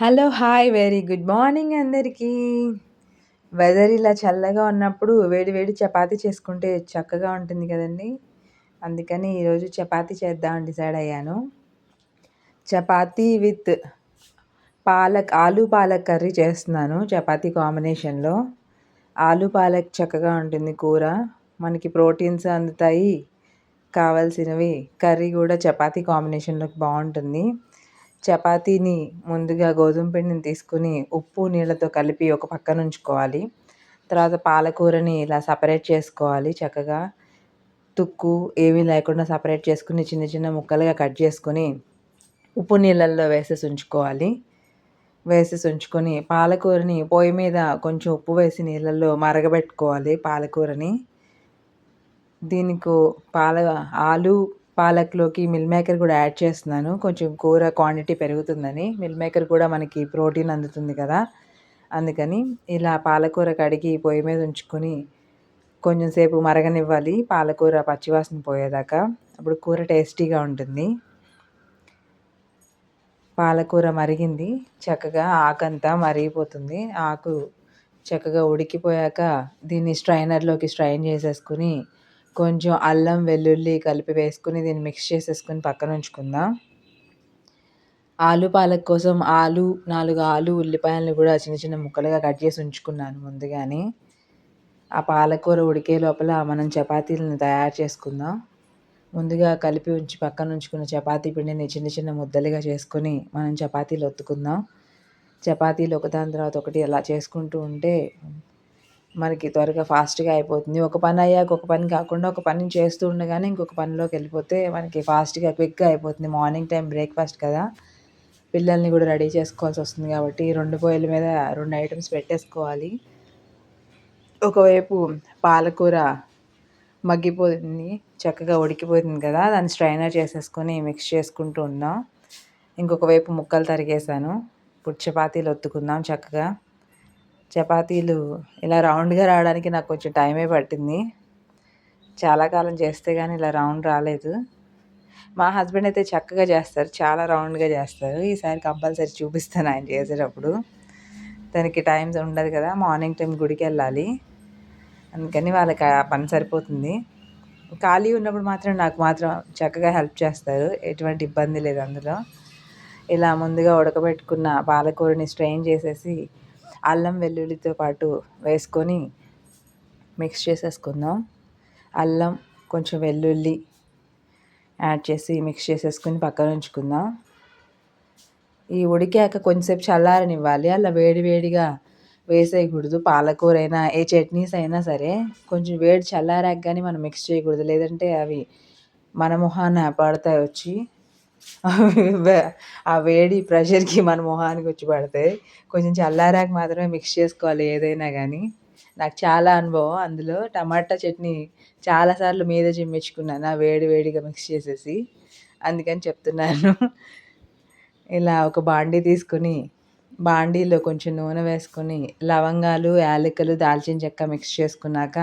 Hello hi very good morning అందరికీ. Weather ఇలా చల్లగా ఉన్నప్పుడు వేడి వేడి చపాతి చేసుకుంటే చక్కగా ఉంటుంది కదండి. అందుకని ఈరోజు చపాతి చేద్దామని డిసైడ్ అయ్యాను. చపాతీ విత్ పాలక్ ఆలు పాలక్ కర్రీ చేస్తున్నాను చపాతీ కాంబినేషన్లో. ఆలు పాలక్ చక్కగా ఉంటుంది కూర. మనకి ప్రోటీన్స్ అందుతాయి. కావాల్సినవి కర్రీ కూడా చపాతీ కాంబినేషన్లోకి బాగుంటుంది. చపాతీని ముందుగా గోధుమ పిండిని తీసుకుని ఉప్పు నీళ్ళతో కలిపి ఒక పక్కన ఉంచుకోవాలి. తర్వాత పాలకూరని ఇలా సపరేట్ చేసుకోవాలి చక్కగా. తుక్కు ఏమీ లేకుండా సపరేట్ చేసుకుని చిన్న చిన్న ముక్కలుగా కట్ చేసుకొని ఉప్పు నీళ్ళల్లో వేసేసి ఉంచుకోవాలి. వేసేసి ఉంచుకొని పాలకూరని పొయ్యి మీద కొంచెం ఉప్పు వేసి నీళ్ళల్లో మరగబెట్టుకోవాలి పాలకూరని. దీనికి పాల ఆలు పాలక్లోకి మిల్ మేకర్ కూడా యాడ్ చేస్తున్నాను. కొంచెం కూర క్వాంటిటీ పెరుగుతుందని. మిల్ మేకర్ కూడా మనకి ప్రోటీన్ అందుతుంది కదా. అందుకని ఇలా పాలకూర కడిగి పొయ్యి మీద ఉంచుకొని కొంచెం సేపు మరగనివ్వాలి. పాలకూర పచ్చివాసన పోయేదాకా. అప్పుడు కూర టేస్టీగా ఉంటుంది. పాలకూర మరిగింది. చక్కగా ఆకంతా మరిగిపోతుంది. ఆకు చక్కగా ఉడికిపోయాక దీన్ని స్ట్రైనర్లోకి స్ట్రైన్ చేసేసుకుని కొంచెం అల్లం వెల్లుల్లి కలిపి వేసుకుని దీన్ని మిక్స్ చేసేసుకుని పక్కన ఉంచుకుందాం. ఆలు పాలక్ కోసం ఆలు నాలుగు ఆలు ఉల్లిపాయలను కూడా చిన్న చిన్న ముక్కలుగా కట్ చేసి ఉంచుకున్నాను ముందుగానే. ఆ పాలకూర ఉడికే లోపల మనం చపాతీలను తయారు చేసుకుందాం. ముందుగా కలిపి ఉంచి పక్కన ఉంచుకున్న చపాతీ పిండిని చిన్న చిన్న ముద్దలుగా చేసుకొని మనం చపాతీలు ఒత్తుకుందాం. చపాతీలు ఒకదాని తర్వాత ఒకటి అలా చేసుకుంటూ ఉంటే మనకి త్వరగా ఫాస్ట్గా అయిపోతుంది. ఒక పని అయ్యాక ఒక పని కాకుండా ఒక పని చేస్తూ ఉండగానే ఇంకొక పనిలోకి వెళ్ళిపోతే మనకి ఫాస్ట్గా క్విక్గా అయిపోతుంది. మార్నింగ్ టైం బ్రేక్ఫాస్ట్ కదా. పిల్లల్ని కూడా రెడీ చేసుకోవాల్సి వస్తుంది కాబట్టి రెండు పొయ్యిల మీద రెండు ఐటమ్స్ పెట్టేసుకోవాలి. ఒకవైపు పాలకూర మగ్గిపోతుంది చక్కగా ఉడికిపోతుంది కదా. దాన్ని స్ట్రైనర్ చేసేసుకొని మిక్స్ చేసుకుంటూ ఉన్నాం ఇంకొక వైపు ముక్కలు తరిగేసాను ఇప్పుడు చపాతీలు ఒత్తుకుందాం చక్కగా. చపాతీలు ఇలా రౌండ్గా రావడానికి నాకు కొంచెం టైమే పట్టింది. చాలా కాలం చేస్తే కానీ ఇలా రౌండ్ రాలేదు. మా హస్బెండ్ అయితే చక్కగా చేస్తారు. చాలా రౌండ్గా చేస్తారు. ఈసారి కంపల్సరీ చూపిస్తాను ఆయన చేసేటప్పుడు. దానికి టైం ఉండదు కదా మార్నింగ్ టైం గుడికి వెళ్ళాలి. అందుకని వాళ్ళకి ఆ పని సరిపోతుంది. ఖాళీ ఉన్నప్పుడు మాత్రం నాకు మాత్రం చక్కగా హెల్ప్ చేస్తారు. ఎటువంటి ఇబ్బంది లేదు అందులో. ఇలా ముందుగా ఉడకబెట్టుకున్న పాలకూరని స్ట్రెయిన్ చేసేసి అల్లం వెల్లుల్లితో పాటు వేసుకొని మిక్స్ చేసేసుకుందాం. అల్లం కొంచెం వెల్లుల్లి యాడ్ చేసి మిక్స్ చేసేసుకుని పక్కన ఉంచుకుందాం. ఈ ఉడికాక కొంచెంసేపు చల్లారనివ్వాలి. అలా వేడి వేడిగా వేసేయకూడదు. పాలకూర అయినా ఏ చట్నీస్ అయినా సరే కొంచెం వేడి చల్లారాక కానీ మనం మిక్స్ చేయకూడదు. లేదంటే అవి మన మొహాన పడతాయి వచ్చి. ఆ వేడి ప్రెషర్కి మన మొహానికి వచ్చి పడతాయి కొంచెం చల్లారాక మాత్రమే మిక్స్ చేసుకోవాలి ఏదైనా కానీ నాకు చాలా అనుభవం. అందులో టమాటా చట్నీ చాలాసార్లు మీద చిమ్మించుకున్నాను ఆ వేడి వేడిగా మిక్స్ చేసేసి. అందుకని చెప్తున్నాను. ఇలా ఒక బాండీ తీసుకొని బాండీలో కొంచెం నూనె వేసుకొని లవంగాలు యాలకులు దాల్చిన చెక్క మిక్స్ చేసుకున్నాక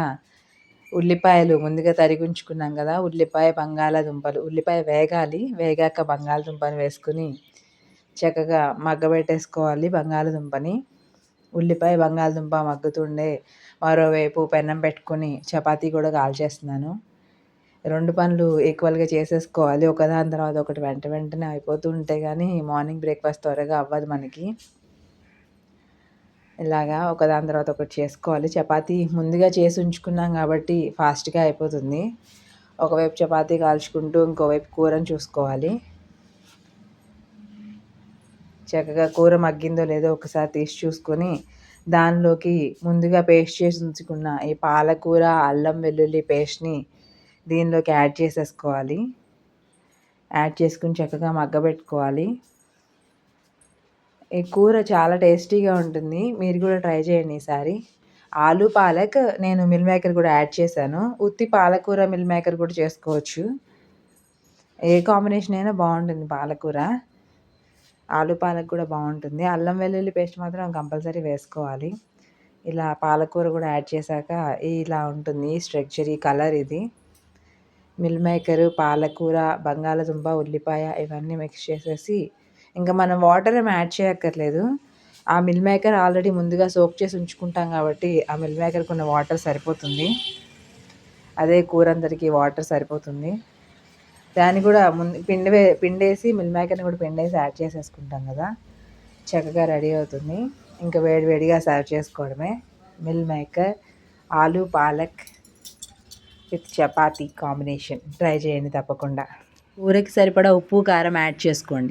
ఉల్లిపాయలు ముందుగా తరిగించుకున్నాం కదా ఉల్లిపాయ బంగాళాదుంపలు. ఉల్లిపాయ వేగాలి వేగాక బంగాళదుంపని వేసుకుని చక్కగా మగ్గబెట్టేసుకోవాలి బంగాళదుంపని. ఉల్లిపాయ బంగాళదుంప మగ్గుతుండే మరోవైపు పెన్నం పెట్టుకొని చపాతీ కూడా కాల్చేస్తున్నాను. రెండు పనులు ఈక్వల్గా చేసేసుకోవాలి. ఒకదాని తర్వాత ఒకటి వెంట వెంటనే అయిపోతూ ఉంటే కానీ మార్నింగ్ బ్రేక్ఫాస్ట్ త్వరగా అవ్వదు మనకి. ఇలాగా ఒకదాని తర్వాత ఒకటి చేసుకోవాలి. చపాతీ ముందుగా చేసి ఉంచుకున్నాం కాబట్టి ఫాస్ట్గా అయిపోతుంది. ఒకవైపు చపాతీ కాల్చుకుంటూ ఇంకోవైపు కూరని చూసుకోవాలి. చక్కగా కూర మగ్గిందో లేదో ఒకసారి తీసి చూసుకొని దానిలోకి ముందుగా పేస్ట్ చేసి ఉంచుకున్న ఈ పాలకూర అల్లం వెల్లుల్లి పేస్ట్ని దీనిలోకి యాడ్ చేసేసుకోవాలి. యాడ్ చేసుకుని చక్కగా మగ్గబెట్టుకోవాలి. ఈ కూర చాలా టేస్టీగా ఉంటుంది. మీరు కూడా ట్రై చేయండి ఈసారి. ఆలు పాలక్ నేను మిల్ మేకర్ కూడా యాడ్ చేశాను. ఉత్తి పాలకూర మిల్ మేకర్ కూడా చేసుకోవచ్చు. ఏ కాంబినేషన్ అయినా బాగుంటుంది పాలకూర. ఆలు పాలక్ కూడా బాగుంటుంది. అల్లం వెల్లుల్లి పేస్ట్ మాత్రం కంపల్సరీ వేసుకోవాలి. ఇలా పాలకూర కూడా యాడ్ చేశాక ఇలా ఉంటుంది స్ట్రక్చర్ ఈ కలర్ ఇది. మిల్ మేకరు పాలకూర బంగాళదుంప ఉల్లిపాయ ఇవన్నీ మిక్స్ చేసేసి ఇంకా మనం వాటర్ ఏమి యాడ్ చేయక్కర్లేదు. ఆ మిల్ మేకర్ ఆల్రెడీ ముందుగా సోక్ చేసి ఉంచుకుంటాం కాబట్టి ఆ మిల్ మేకర్కి ఉన్న వాటర్ సరిపోతుంది. అదే కూర అందరికీ వాటర్ సరిపోతుంది. దాన్ని కూడా ముందు పిండి పిండేసి మిల్ మేకర్ని కూడా పిండేసి యాడ్ చేసేసుకుంటాం కదా. చక్కగా రెడీ అవుతుంది. ఇంకా వేడివేడిగా సర్వ్ చేసుకోవడమే. Meal maker aloo palak with chapati combination try చేయండి తప్పకుండా. కూరకి సరిపడా ఉప్పు కారం యాడ్ చేసుకోండి.